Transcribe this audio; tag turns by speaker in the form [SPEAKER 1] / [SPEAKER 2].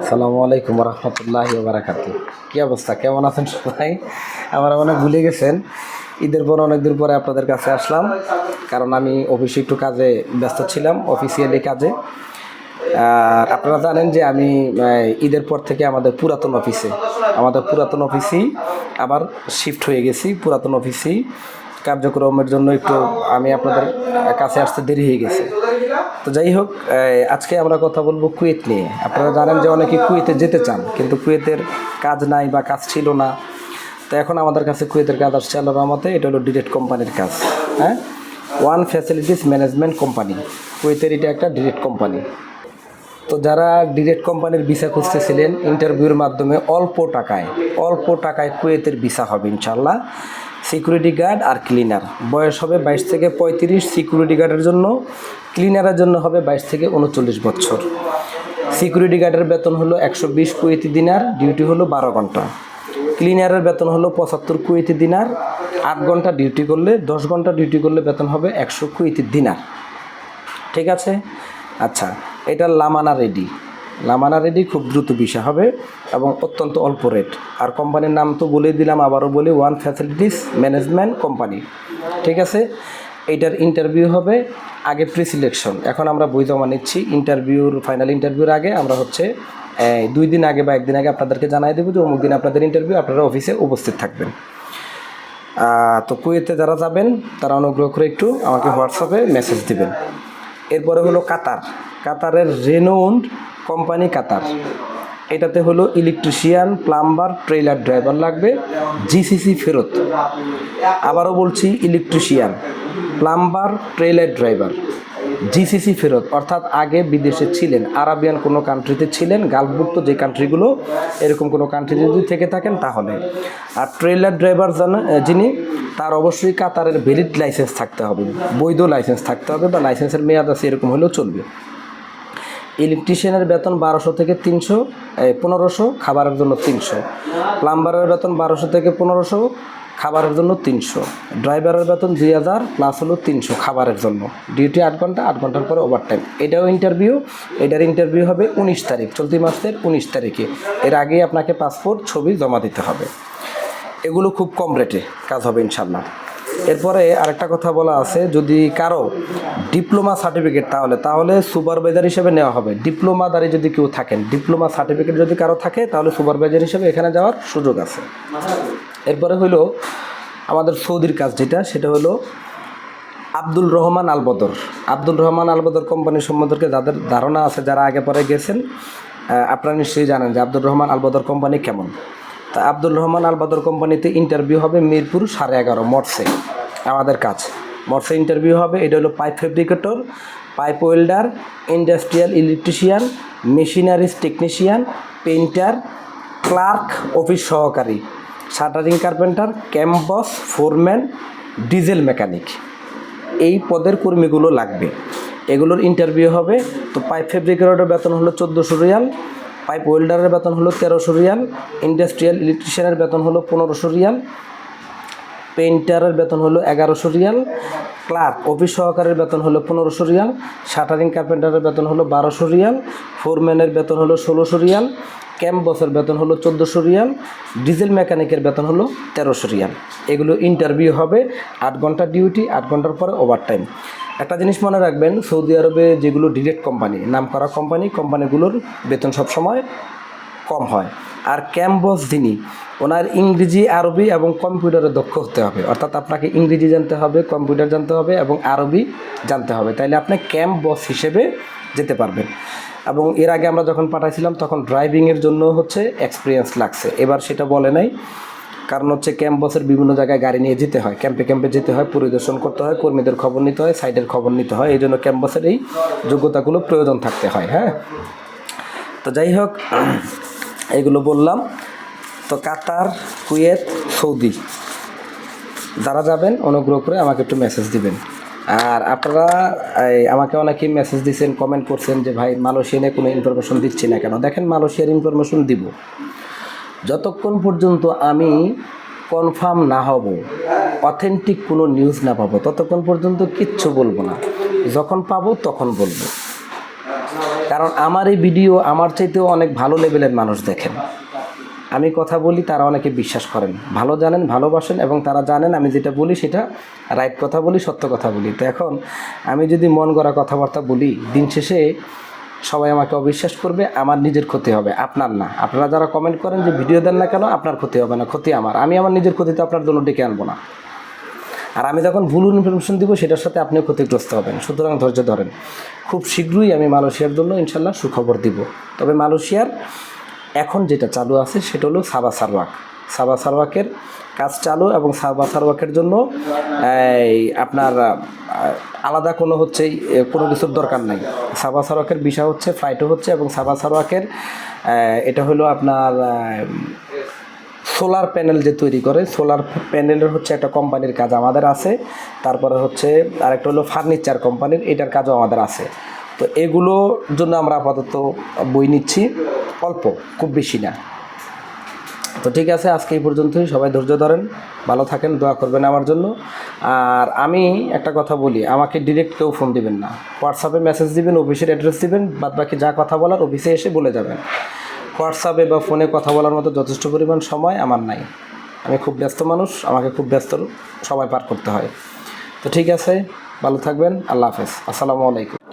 [SPEAKER 1] আসসালামু আলাইকুম রহমতুল্লাহ বারাকাতু কী অবস্থা? কেমন আছেন সবাই? আমার মনে ভুলে গেছেন। ঈদের পর অনেক দিন পরে আপনাদের কাছে আসলাম। কারণ আমি অফিসে একটু কাজে ব্যস্ত ছিলাম অফিসিয়ালি কাজে। আর আপনারা জানেন যে আমি ঈদের পর থেকে আমাদের পুরাতন অফিসে আমাদের পুরাতন অফিসেই আবার শিফট হয়ে গেছি, পুরাতন অফিসেই কার্যক্রমের জন্য একটু আমি আপনাদের কাছে আসতে দেরি হয়ে গেছে। তো যাই হোক আজকে আমরা কথা বলব কুয়েত নিয়ে। আপনারা জানেন যে অনেকে কুয়েতে যেতে চান, কিন্তু কুয়েতের কাজ নাই বা কাজ ছিল না। তো এখন আমাদের কাছে কুয়েতের কাজ আসছে আল্লাহ রহমতে, এটা হলো ডিরেক্ট কোম্পানির কাজ হ্যাঁ? ওয়ান ফ্যাসিলিটিস ম্যানেজমেন্ট কোম্পানি কুয়েতের এটা একটা ডিরেক্ট কোম্পানি তো যারা ডিরেক্ট কোম্পানির ভিসা খুঁজতেছিলেন ইন্টারভিউর মাধ্যমে অল্প টাকায় অল্প টাকায় কুয়েতের ভিসা হবে ইনশাল্লাহ সিকিউরিটি গার্ড আর ক্লিনার বয়স হবে বাইশ থেকে পঁয়ত্রিশ সিকিউরিটি গার্ডের জন্য ক্লিনারের জন্য হবে বাইশ থেকে উনচল্লিশ বছর। সিকিউরিটি গার্ডের বেতন হলো একশো বিশ কুয়েতি দিনার ডিউটি হলো বারো ঘণ্টা। ক্লিনারের বেতন হলো পঁচাত্তর কুয়েতি দিনার, আট ঘণ্টা ডিউটি করলে, দশ ঘণ্টা ডিউটি করলে বেতন হবে একশো কুয়েতি দিনার। ঠিক আছে? আচ্ছা এটা লামানা রেডি। লামানা রেডি খুব দ্রুত বিষয় হবে এবং অত্যন্ত অল্প রেট আর কোম্পানির নাম তো বলে দিলাম, আবারও বলি ওয়ান ফ্যাসিলিটিস ম্যানেজমেন্ট কোম্পানি ঠিক আছে? এইটার ইন্টারভিউ হবে আগে প্রি সিলেকশন এখন আমরা বই জমা নিচ্ছি। ইন্টারভিউর ফাইনাল ইন্টারভিউর আগে আমরা হচ্ছে দুই দিন আগে বা একদিন আগে আপনাদেরকে জানাই দেবো যে অমুক দিন আপনাদের ইন্টারভিউ আপনারা অফিসে উপস্থিত থাকবেন। তো কুয়েতে যারা যাবেন, তারা অনুগ্রহ করে একটু আমাকে হোয়াটসঅ্যাপে মেসেজ দিবেন। এরপরে হলো কাতার। কাতারের রেনোন্ড কোম্পানি কাতার। এটাতে হলো ইলেকট্রিশিয়ান প্লাম্বার ট্রেলার ড্রাইভার লাগবে জিসিসি ফেরত। আবারও বলছি electrician plumber trailer driver GCC ফেরত, অর্থাৎ আগে বিদেশে ছিলেন, আরাবিয়ান কোনো কান্ট্রিতে ছিলেন গালভুক্ত যে কান্ট্রিগুলো এরকম কোনো কান্ট্রিতে যদি থেকে থাকেন তাহলে। আর ট্রেলার ড্রাইভার যিনি, তার অবশ্যই কাতারের ভ্যালিড লাইসেন্স থাকতে হবে, বৈধ লাইসেন্স থাকতে হবে বা লাইসেন্সের মেয়াদ আছে, এরকম হলেও চলবে। ইলেকট্রিশিয়ানের বেতন বারোশো থেকে তিনশো পনেরোশো, খাবারের জন্য তিনশো। প্লাম্বারের বেতন বারোশো থেকে পনেরোশো খাবারের জন্য তিনশো। ড্রাইভারের বেতন দুই হাজার প্লাস হলো তিনশো খাবারের জন্য। ডিউটি আট ঘণ্টা, আট ঘণ্টার পরে ওভার টাইম এটাও ইন্টারভিউ এটার ইন্টারভিউ হবে উনিশ তারিখ, চলতি মাসের উনিশ তারিখে। এর আগেই আপনাকে পাসপোর্ট ছবি জমা দিতে হবে। এগুলো খুব কম রেটে কাজ হবে ইনশাল্লাহ এরপরে আরেকটা কথা বলা আছে, যদি কারও ডিপ্লোমা সার্টিফিকেট তাহলে তাহলে সুপারভাইজার হিসেবে নেওয়া হবে। ডিপ্লোমাদারি যদি কেউ থাকেন, ডিপ্লোমা সার্টিফিকেট যদি কারও থাকে, তাহলে সুপারভাইজার হিসেবে এখানে যাওয়ার সুযোগ আছে। এরপরে হলো আমাদের সৌদির কাজ যেটা, সেটা হলো Abdul Rahman Albadr. Abdul Rahman Albadr company সম্বন্ধে যাদের ধারণা আছে, যারা আগে পরে গেছেন আপনারা নিশ্চয়ই জানেন যে আব্দুল রহমান আলবদর কোম্পানি কেমন। তা আব্দুল রহমান আলবদর কোম্পানিতে ইন্টারভিউ হবে মিরপুর সাড়ে এগারো মর্সে আমাদের কাজ। মর্সে ইন্টারভিউ হবে, এটা হলো pipe fabricator pipe welder industrial electrician machineries technician painter clerk office সহকারী shuttering carpenter camps foreman diesel mechanic এই পদের কর্মীগুলো লাগবে। এগুলোর ইন্টারভিউ হবে, তো পাইপ ফেব্রিকেটরের বেতন হলো চোদ্দোশো রিয়াল পাইপ ওয়েল্ডারের বেতন হলো তেরোশো রিয়াল, ইন্ডাস্ট্রিয়াল ইলেকট্রিশিয়ানের বেতন হলো পনেরোশো রিয়াল, পেইন্টারের বেতন হলো এগারোশো রিয়াল, ক্লার্ক অফিস সহকারের বেতন হলো পনেরোশো রিয়াল, শাটারিং কার্পেন্টারের বেতন হলো বারোশো রিয়াল, ফোরম্যানের বেতন হলো ষোলোশো রিয়াল ক্যাম্পবসের বেতন হলো চোদ্দোশো রিয়াল, ডিজেল মেকানিকের বেতন হলো তেরোশো রিয়াল। এগুলো ইন্টারভিউ হবে, আট ঘণ্টা ডিউটি আট ঘণ্টার পরে ওভার টাইম একটা জিনিস মনে রাখবেন, সৌদি আরবে যেগুলো ডিরেক্ট কোম্পানি নাম করা কোম্পানি কোম্পানিগুলোর বেতন সবসময় কম হয়। আর ক্যাম্পবস যিনি, ওনার ইংরেজি, আরবি এবং কম্পিউটারে দক্ষ হতে হবে। অর্থাৎ আপনাকে ইংরেজি জানতে হবে, কম্পিউটার জানতে হবে এবং আরবি জানতে হবে। তাইলে আপনি ক্যাম্প বস হিসেবে যেতে পারবেন। এবং এর আগে আমরা যখন পাঠাইছিলাম, তখন ড্রাইভিংয়ের জন্য হচ্ছে এক্সপিরিয়েন্স লাগছে। এবার সেটা বলে নাই। কারণ হচ্ছে ক্যাম্প বসের বিভিন্ন জায়গায় গাড়ি নিয়ে যেতে হয়। ক্যাম্পে ক্যাম্পে যেতে হয়, পরিদর্শন করতে হয়, কর্মীদের খবর নিতে হয়, সাইডের খবর নিতে হয়। এই জন্য ক্যাম্প বসের এই যোগ্যতাগুলো প্রয়োজন থাকতে হয় হ্যাঁ? তো যাই হোক, এগুলো বললাম। তো কাতার, কুয়েত, সৌদি। যারা যাবেন, অনুগ্রহ করে আমাকে একটু মেসেজ দিবেন। আর আপনারা আমাকে অনেকেই মেসেজ দিচ্ছেন কমেন্ট করছেন যে, ভাই, মালয়েশিয়া নিয়ে কোনো ইনফরমেশন দিচ্ছি না কেন? দেখেন, মালয়েশিয়ার ইনফরমেশন দিব। যতক্ষণ পর্যন্ত আমি কনফার্ম না হব অথেন্টিক কোনো নিউজ না পাবো, ততক্ষণ পর্যন্ত কিচ্ছু বলব না। যখন পাবো তখন বলব। কারণ আমার এই ভিডিও আমার চাইতেও অনেক ভালো লেভেলের মানুষ দেখেন। আমি কথা বলি, তারা অনেকে বিশ্বাস করেন। ভালো জানেন, ভালোবাসেন এবং তারা জানেন আমি যেটা বলি সেটা রাইট কথা বলি, সত্য কথা বলি। তো এখন আমি যদি মন গড়া কথাবার্তা বলি, দিন শেষে সবাই আমাকে অবিশ্বাস করবে, আমার নিজের ক্ষতি হবে। আপনার না। আপনারা যারা কমেন্ট করেন যে ভিডিও দেন না কেন, আপনার ক্ষতি হবে না, ক্ষতি আমার। আমি আমার নিজের ক্ষতি তো আপনার জন্য ডেকে আনব না। আর আমি যখন ভুল ইনফরমেশন দিব, সেটার সাথে আপনিও ক্ষতিগ্রস্ত হবেন। সুতরাং ধৈর্য ধরেন। খুব শীঘ্রই আমি মালয়েশিয়ার জন্য ইনশাল্লাহ সুখবর দিব। তবে মালয়েশিয়ার এখন যেটা চালু আছে, সেটা হলো সাবা সারওয়াক। সাবা সারওয়াকের কাজ চালু এবং সাবা সারওয়াকের জন্য, এই আপনার আলাদা কোনো হচ্ছে কোনো কিছুর দরকার নাই। সাবা সারওয়াকের বিষয় হচ্ছে ফ্লাইটও হচ্ছে এবং সাবা সারওয়াকের এটা হলো আপনার সোলার প্যানেল যে তৈরি করে সোলার প্যানেলের হচ্ছে একটা কোম্পানির কাজ আমাদের আছে। তারপরে হচ্ছে, আরেকটা হলো ফার্নিচার কোম্পানির এটার কাজও আমাদের আছে। তো এগুলোর জন্য আমরা আপাতত বই নিচ্ছি, অল্প, খুব বেশি না। তো ঠিক আছে, আজকে এই পর্যন্তই। সবাই ধৈর্য ধরেন, ভালো থাকেন, দোয়া করবেন আমার জন্য। আর আমি একটা কথা বলি, আমাকে ডিরেক্ট কেউ ফোন দিবেন না। হোয়াটসঅ্যাপে মেসেজ দিবেন অফিসের অ্যাড্রেস দিবেন বাদ বাকি যা কথা বলার অফিসে এসে বলে যাবেন। হোয়াটসঅ্যাপে বা ফোনে কথা বলার মতো যথেষ্ট পরিমাণ সময় আমার নাই। আমি খুব ব্যস্ত মানুষ, আমাকে খুব ব্যস্ত সময় পার করতে হয়। তো ঠিক আছে, ভালো থাকবেন, আল্লাহ হাফেজ। আসসালামু আলাইকুম।